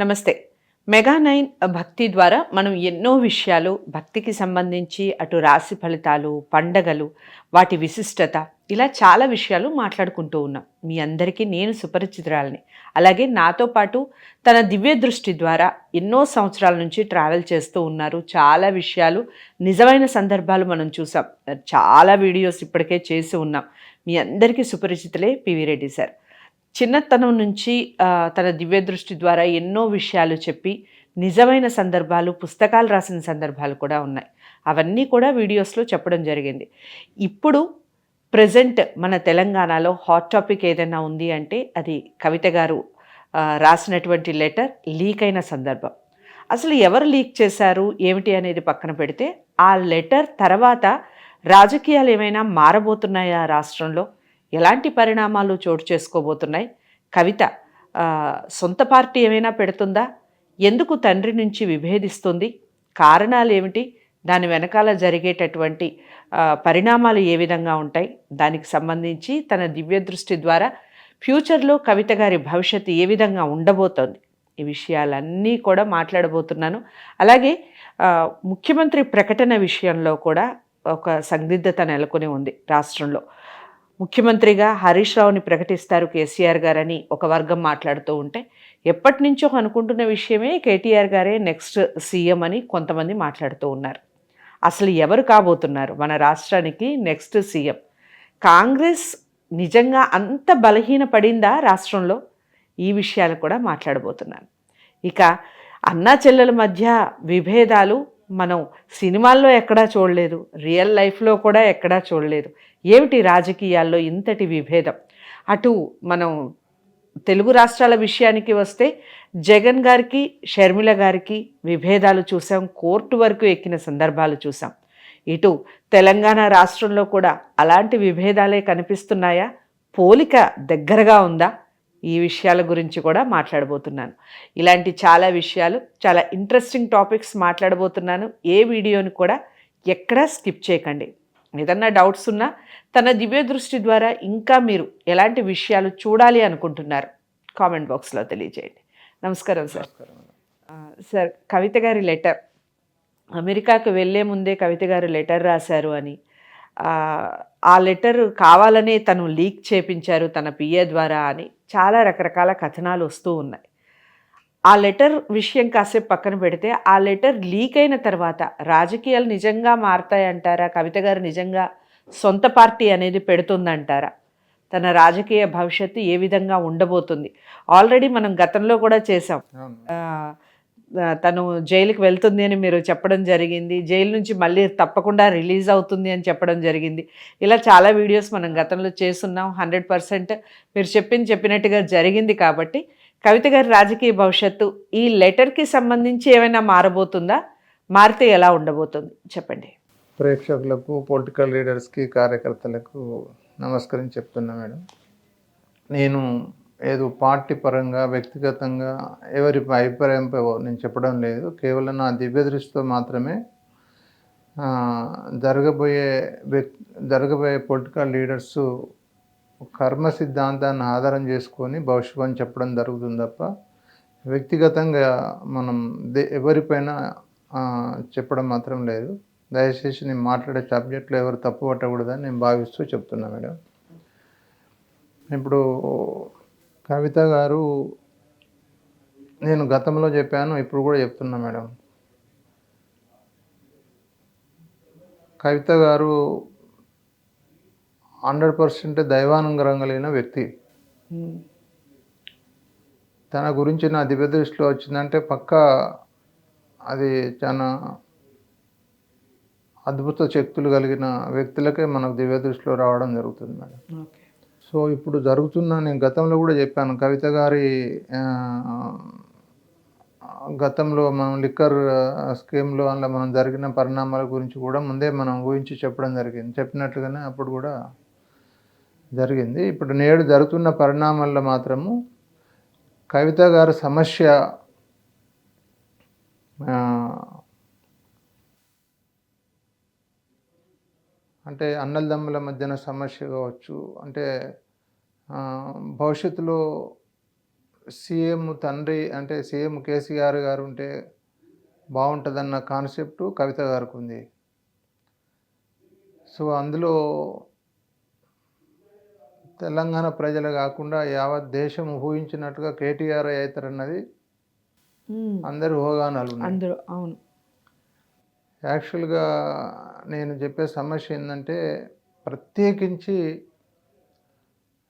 నమస్తే. Mega nine భక్తి ద్వారా మనం ఎన్నో విషయాలు భక్తికి సంబంధించి అటు రాశి ఫలితాలు పండగలు వాటి విశిష్టత ఇలా చాలా విషయాలు మాట్లాడుకుంటూ ఉన్నాం. మీ అందరికీ నేను సుపరిచితురాలని. అలాగే నాతో పాటు తన దివ్య దృష్టి ద్వారా ఎన్నో సంవత్సరాల నుంచి ట్రావెల్ చేస్తూ ఉన్నారు. చాలా విషయాలు నిజమైన సందర్భాలు మనం చూసాం. చాలా వీడియోస్ ఇప్పటికే చేసి ఉన్నాం. మీ అందరికీ సుపరిచితులే పివి రెడ్డి సార్. చిన్నతనం నుంచి తన దివ్య దృష్టి ద్వారా ఎన్నో విషయాలు చెప్పి నిజమైన సందర్భాలు పుస్తకాలు రాసిన సందర్భాలు కూడా ఉన్నాయి. అవన్నీ కూడా వీడియోస్లో చెప్పడం జరిగింది. ఇప్పుడు ప్రజెంట్ మన తెలంగాణలో హాట్ టాపిక్ ఏదైనా ఉంది అంటే అది కవిత గారు రాసినటువంటి లెటర్ లీక్ అయిన సందర్భం. అసలు ఎవరు లీక్ చేశారు? ఏమిటి అనేది పక్కన పెడితే ఆ లెటర్ తర్వాత రాజకీయాలు ఏమైనా మారబోతున్నాయా రాష్ట్రంలో? ఎలాంటి పరిణామాలు చోటు చేసుకోబోతున్నాయి? కవిత సొంత పార్టీ ఏమైనా పెడుతుందా? ఎందుకు తండ్రి నుంచి విభేదిస్తుంది? కారణాలు ఏమిటి? దాని వెనకాల జరిగేటటువంటి పరిణామాలు ఏ విధంగా ఉంటాయి? దానికి సంబంధించి తన దివ్య దృష్టి ద్వారా ఫ్యూచర్లో కవిత గారి భవిష్యత్తు ఏ విధంగా ఉండబోతోంది? ఈ విషయాలన్నీ కూడా మాట్లాడబోతున్నాను. అలాగే ముఖ్యమంత్రి ప్రకటన విషయంలో కూడా ఒక సందిగ్ధత నెలకొని ఉంది రాష్ట్రంలో. ముఖ్యమంత్రిగా హరీష్ రావుని ప్రకటిస్తారు కేసీఆర్ గారని ఒక వర్గం మాట్లాడుతూ ఉంటే ఎప్పటి నుంచో అనుకుంటున్న విషయమే కేటీఆర్ గారే నెక్స్ట్ సీఎం అని కొంతమంది మాట్లాడుతూ ఉన్నారు. అసలు ఎవరు కాబోతున్నారు? మన రాష్ట్రానికి నెక్స్ట్ సీఎం. కాంగ్రెస్ నిజంగా అంత బలహీన పడిందా రాష్ట్రంలో? ఈ విషయాలు కూడా మాట్లాడబోతున్నాను ఇక అన్నా చెల్లెల మధ్య విభేదాలు మనం సినిమాల్లో ఎక్కడా చూడలేదు రియల్ లైఫ్లో కూడా ఎక్కడా చూడలేదు. ఏమిటి రాజకీయాల్లో ఇంతటి విభేదం? అటు మనం తెలుగు రాష్ట్రాల విషయానికి వస్తే జగన్ గారికి షర్మిల గారికి విభేదాలు చూసాం కోర్టు వరకు ఎక్కిన సందర్భాలు చూసాం. ఇటు తెలంగాణ రాష్ట్రంలో కూడా అలాంటి విభేదాలే కనిపిస్తున్నాయా? పోలిక దగ్గరగా ఉందా? ఈ విషయాల గురించి కూడా మాట్లాడబోతున్నాను. ఇలాంటి చాలా విషయాలు చాలా ఇంట్రెస్టింగ్ టాపిక్స్ మాట్లాడబోతున్నాను. ఏ వీడియోని కూడా ఎక్కడా స్కిప్ చేయకండి. ఏదన్నా డౌట్స్ ఉన్నా తన దివ్య దృష్టి ద్వారా ఇంకా మీరు ఎలాంటి విషయాలు చూడాలి అనుకుంటున్నారు కామెంట్ బాక్స్లో తెలియజేయండి. నమస్కారం సార్. సార్ కవిత గారి లెటర్ అమెరికాకు వెళ్ళే ముందే కవిత గారు లెటర్ రాశారు అని. ఆ, ఆ లెటర్ కావాలనే తను లీక్ చేపించారు తన పిఏ ద్వారా అని. చాలా రకరకాల కథనాలు వస్తూ ఉన్నాయి. ఆ లెటర్ విషయం కాసేపు పక్కన పెడితే ఆ లెటర్ లీక్ అయిన తర్వాత రాజకీయాలు నిజంగా మారతాయంటారా కవిత గారు నిజంగా సొంత పార్టీ అనేది పెడుతుందంటారా? తన రాజకీయ భవిష్యత్తు ఏ విధంగా ఉండబోతుంది? ఆల్రెడీ మనం గతంలో కూడా చేసాం తను జైలుకి వెళ్తుంది అని మీరు చెప్పడం జరిగింది. జైలు నుంచి మళ్ళీ తప్పకుండా రిలీజ్ అవుతుంది అని చెప్పడం జరిగింది. ఇలా చాలా వీడియోస్ మనం గతంలో చేస్తున్నాం. హండ్రెడ్ పర్సెంట్ మీరు చెప్పింది చెప్పినట్టుగా జరిగింది కాబట్టి కవిత గారి రాజకీయ భవిష్యత్తు ఈ లెటర్కి సంబంధించి ఏమైనా మారబోతుందా? మారితే ఎలా ఉండబోతుంది? చెప్పండి. ప్రేక్షకులకు పొలిటికల్ లీడర్స్కి కార్యకర్తలకు నమస్కరించి చెప్తున్నా మేడం. నేను ఏదో పార్టీ పరంగా వ్యక్తిగతంగా ఎవరి అభిప్రాయంపై నేను చెప్పడం లేదు. కేవలం నా దివ్యదృష్టితో మాత్రమే జరగబోయే వ్యక్ జరగబోయే పొలిటికల్ లీడర్స్ కర్మ సిద్ధాంతాన్ని ఆధారం చేసుకొని భవిష్యత్తు చెప్పడం జరుగుతుంది తప్ప వ్యక్తిగతంగా మనం దే ఎవరిపైన చెప్పడం మాత్రం లేదు. దయచేసి నేను మాట్లాడే సబ్జెక్టులో ఎవరు తప్పు పట్టకూడదని నేను భావిస్తూ చెప్తున్నా మేడం. ఇప్పుడు కవిత గారు నేను గతంలో చెప్పాను ఇప్పుడు కూడా చెప్తున్నా మేడం. కవిత గారు హండ్రెడ్ పర్సెంట్ దైవానుగ్రహం కలిగిన వ్యక్తి. తన గురించి నా దివ్య దృష్టిలో వచ్చిందంటే పక్క అది చాలా అద్భుత శక్తులు కలిగిన వ్యక్తులకే మనకు దివ్య దృష్టిలో రావడం జరుగుతుంది మేడం. సో ఇప్పుడు జరుగుతున్న నేను గతంలో కూడా చెప్పాను. కవిత గారి గతంలో మనం లిక్కర్ స్కీమ్లో అందులో మనం జరిగిన పరిణామాల గురించి కూడా ముందే మనం ఊహించి చెప్పడం జరిగింది. చెప్పినట్లుగానే అప్పుడు కూడా జరిగింది. ఇప్పుడు నేడు జరుగుతున్న పరిణామాల్లో మాత్రము కవిత గారి సమస్య అంటే అన్నలదమ్ముల మధ్యన సమస్య కావచ్చు అంటే భవిష్యత్తులో సీఎం తండ్రి అంటే సీఎం కేసీఆర్ గారు ఉంటే బాగుంటుందన్న కాన్సెప్ట్ కవిత గారికి ఉంది. సో అందులో తెలంగాణ ప్రజలు కాకుండా యావత్ దేశం ఊహించినట్టుగా కేటీఆర్ అవుతారన్నది. అందరి ఊహాగానాలు ఉన్నాయి. అందరూ అవును. యాక్చువల్గా నేను చెప్పే సమస్య ఏంటంటే ప్రత్యేకించి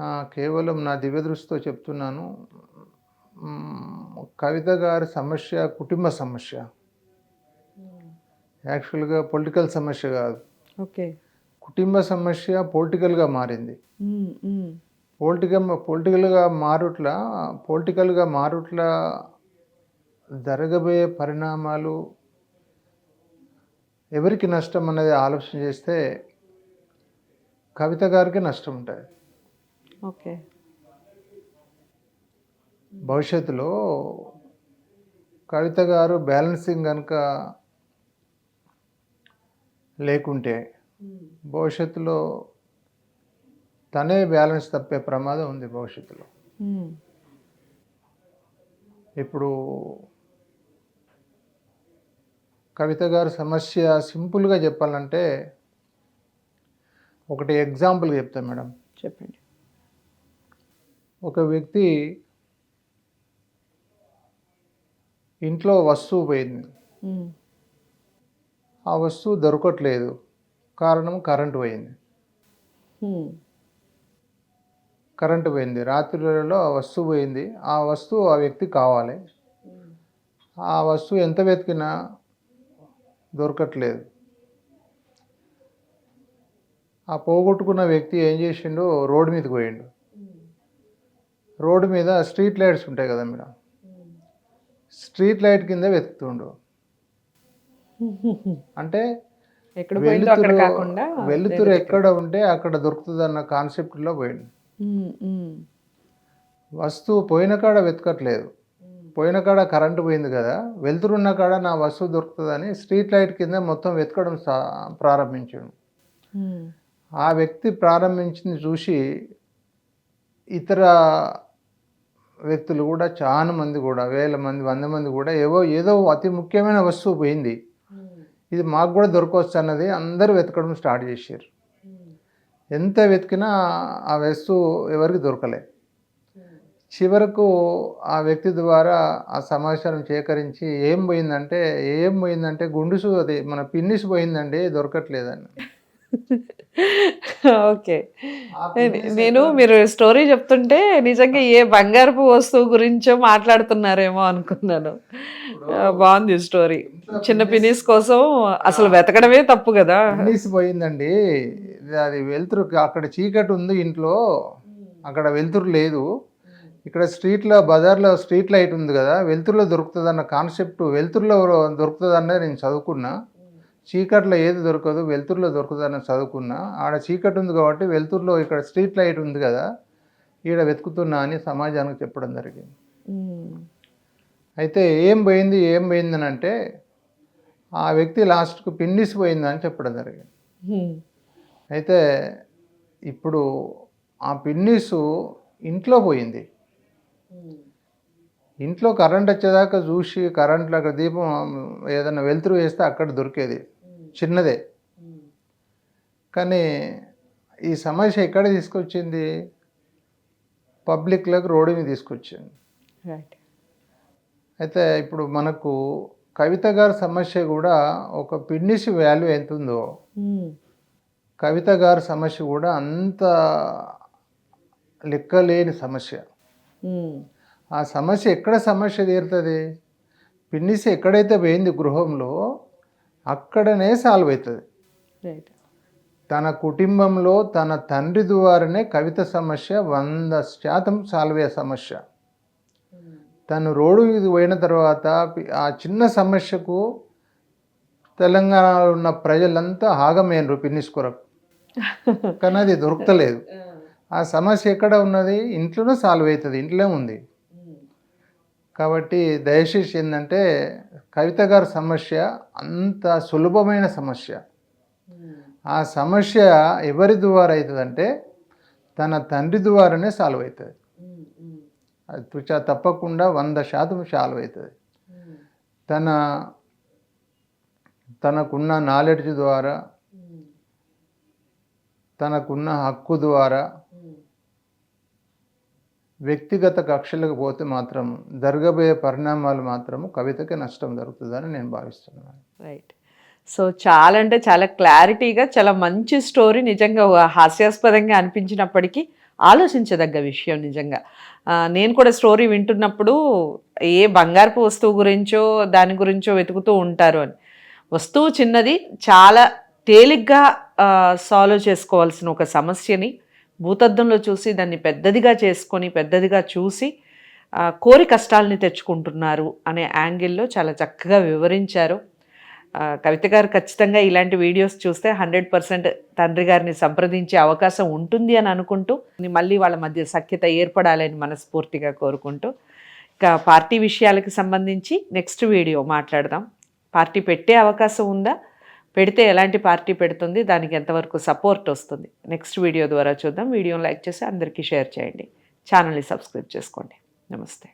కేవలం నా దివ్య దృష్టితో చెప్తున్నాను. కవిత గారి సమస్య కుటుంబ సమస్య. యాక్చువల్గా పొలిటికల్ సమస్య కాదు. ఓకే. కుటుంబ సమస్య పొలిటికల్గా మారింది. పొలిటికల్ పొలిటికల్గా మారుట్ల పొలిటికల్గా మారుట్ల జరగబోయే పరిణామాలు ఎవరికి నష్టం అనేది ఆలోచన చేస్తే కవిత గారికి నష్టం ఉంటుంది ఓకే. భవిష్యత్తులో కవిత గారు బ్యాలెన్సింగ్ కనుక లేకుంటే భవిష్యత్తులో తనే బ్యాలెన్స్ తప్పే ప్రమాదం ఉంది భవిష్యత్తులో. ఇప్పుడు కవిత గారి సమస్య సింపుల్గా చెప్పాలంటే ఒకటి ఎగ్జాంపుల్ చెప్తాను మేడం. చెప్పండి. ఒక వ్యక్తి ఇంట్లో వస్తువు పోయింది. ఆ వస్తువు దొరకట్లేదు. కారణం కరెంటు పోయింది. కరెంటు పోయింది. రాత్రులలో ఆ వస్తువు పోయింది. ఆ వస్తువు ఆ వ్యక్తి కావాలి. ఆ వస్తువు ఎంత వెతికినా దొరకట్లేదు. ఆ పోగొట్టుకున్న వ్యక్తి ఏం చేసిండు? రోడ్డు మీదకి పోయిండు. రోడ్డు మీద స్ట్రీట్ లైట్స్ ఉంటాయి కదా మేడం? స్ట్రీట్ లైట్ కింద వెతుకుతుండు. అంటే వెలుతురు వెలుతురు ఎక్కడ ఉంటే అక్కడ దొరుకుతుంది అన్న కాన్సెప్ట్లో పోయిండు. వస్తువు పోయిన కాడ వెతకట్లేదు. పోయిన కాడ కరెంటు పోయింది కదా వెలుతురున్న కాడ నా వస్తువు దొరుకుతుందని స్ట్రీట్ లైట్ కింద మొత్తం వెతకడం ప్రారంభించాడు. ఆ వ్యక్తి ప్రారంభించింది చూసి ఇతర వ్యక్తులు కూడా చాలా మంది కూడా వేల మంది వంద మంది కూడా ఏవో ఏదో అతి ముఖ్యమైన వస్తువు పోయింది. ఇది మాకు కూడా దొరకవచ్చు అన్నది అందరూ వెతకడం స్టార్ట్ చేశారు. ఎంత వెతికినా ఆ వస్తువు ఎవరికి దొరకలే. చివరకు ఆ వ్యక్తి ద్వారా ఆ సమాచారం సేకరించి ఏం పోయిందంటే ఏం పోయిందంటే గుండుసు అది మన పిన్నిస్ పోయిందండి దొరకట్లేదని. ఓకే. నేను మీరు స్టోరీ చెప్తుంటే నిజంగా ఏ బంగారపు వస్తువు గురించో మాట్లాడుతున్నారేమో అనుకున్నాను. బాగుంది స్టోరీ. చిన్న పినీస్ కోసం అసలు వెతకడమే తప్పు కదా. పిన్నిస్ పోయిందండి. అది వెలుతురు అక్కడ చీకటి ఉంది ఇంట్లో. అక్కడ వెలుతురు లేదు. ఇక్కడ స్ట్రీట్లో బజార్లో స్ట్రీట్ లైట్ ఉంది కదా వెలుతురులో దొరుకుతుంది అన్న కాన్సెప్ట్ వెలుతురులో దొరుకుతుంది అన్నది నేను చదువుకున్నా. చీకట్లో ఏది దొరకదు వెలుతురులో దొరుకుతుంది అని చదువుకున్నా. ఆడ చీకటి ఉంది కాబట్టి వెలుతురులో ఇక్కడ స్ట్రీట్ లైట్ ఉంది కదా ఈడ వెతుకుతున్నా అని సమాజానికి చెప్పడం జరిగింది. అయితే ఏం పోయింది ఏం పోయింది అని అంటే ఆ వ్యక్తి లాస్ట్కు పిన్నిస్ పోయిందని చెప్పడం జరిగింది. అయితే ఇప్పుడు ఆ పిన్నీసు ఇంట్లో పోయింది. ఇంట్లో కరెంట్ వచ్చేదాకా చూసి కరెంట్లో అక్కడ దీపం ఏదైనా వెలుతురు వేస్తే అక్కడ దొరికేది. చిన్నదే. కానీ ఈ సమస్య ఎక్కడ తీసుకొచ్చింది? పబ్లిక్లోకి రోడ్డు మీద తీసుకొచ్చింది. అయితే ఇప్పుడు మనకు కవిత గారి సమస్య కూడా ఒక పిన్నిసి వాల్యూ ఎంత ఉందో ఉమ్. కవిత గారి సమస్య కూడా అంత లెక్కలేని సమస్య. ఆ సమస్య ఎక్కడ సమస్య తీరుతుంది? పిన్నిసి ఎక్కడైతే పోయింది గృహంలో అక్కడనే సాల్వ్ అవుతుంది తన కుటుంబంలో తన తండ్రి ద్వారానే కవిత సమస్య వంద శాతం సాల్వ్ అయ్యే సమస్య. తను రోడ్డు మీద పోయిన తర్వాత ఆ చిన్న సమస్యకు తెలంగాణలో ఉన్న ప్రజలంతా ఆగమేనరు పిన్నిస్ కొరకు. కానీ అది దొరకలేదు ఆ సమస్య ఎక్కడ ఉన్నది? ఇంట్లోనే సాల్వ్ అవుతుంది. ఇంట్లో ఉంది. కాబట్టి దయచేసి ఏంటంటే కవిత గారి సమస్య అంత సులభమైన సమస్య. ఆ సమస్య ఎవరి ద్వారా అవుతుందంటే తన తండ్రి ద్వారానే సాల్వ్ అవుతుంది. అది తుచా తప్పకుండా వంద శాతం సాల్వ్ అవుతుంది. తన తనకున్న నాలెడ్జ్ ద్వారా తనకున్న హక్కు ద్వారా వ్యక్తిగత కక్షలకు పోతే మాత్రం జరగబోయే పరిణామాలు మాత్రము కవితకి నష్టం జరుగుతుందని నేను భావిస్తున్నాను. రైట్ సో చాలా అంటే చాలా క్లారిటీగా చాలా మంచి స్టోరీ నిజంగా హాస్యాస్పదంగా అనిపించినప్పటికీ ఆలోచించదగ్గ విషయం నిజంగా. నేను కూడా స్టోరీ వింటున్నప్పుడు ఏ బంగారపు వస్తువు గురించో దాని గురించో వెతుకుతూ ఉంటారు అని. వస్తువు చిన్నది చాలా తేలిగ్గా సాల్వ్ చేసుకోవాల్సిన ఒక సమస్యని భూతద్దంలో చూసి దాన్ని పెద్దదిగా చేసుకొని పెద్దదిగా చూసి కోరి కష్టాలని తెచ్చుకుంటున్నారు అనే యాంగిల్లో చాలా చక్కగా వివరించారు. కవిత గారు ఖచ్చితంగా ఇలాంటి వీడియోస్ చూస్తే హండ్రెడ్ పర్సెంట్ తండ్రి గారిని సంప్రదించే అవకాశం ఉంటుంది అని అనుకుంటూ మళ్ళీ వాళ్ళ మధ్య సఖ్యత ఏర్పడాలని మనస్ఫూర్తిగా కోరుకుంటూ ఇక పార్టీ విషయాలకు సంబంధించి నెక్స్ట్ వీడియో మాట్లాడదాం. పార్టీ పెట్టే అవకాశం ఉందా? పెడితే ఎలాంటి పార్టీ పెడుతుంది దానికి ఎంతవరకు సపోర్ట్ వస్తుంది. నెక్స్ట్ వీడియో ద్వారా చూద్దాం. వీడియోని లైక్ చేసి అందరికీ షేర్ చేయండి. ఛానల్ని సబ్స్క్రైబ్ చేసుకోండి. నమస్తే.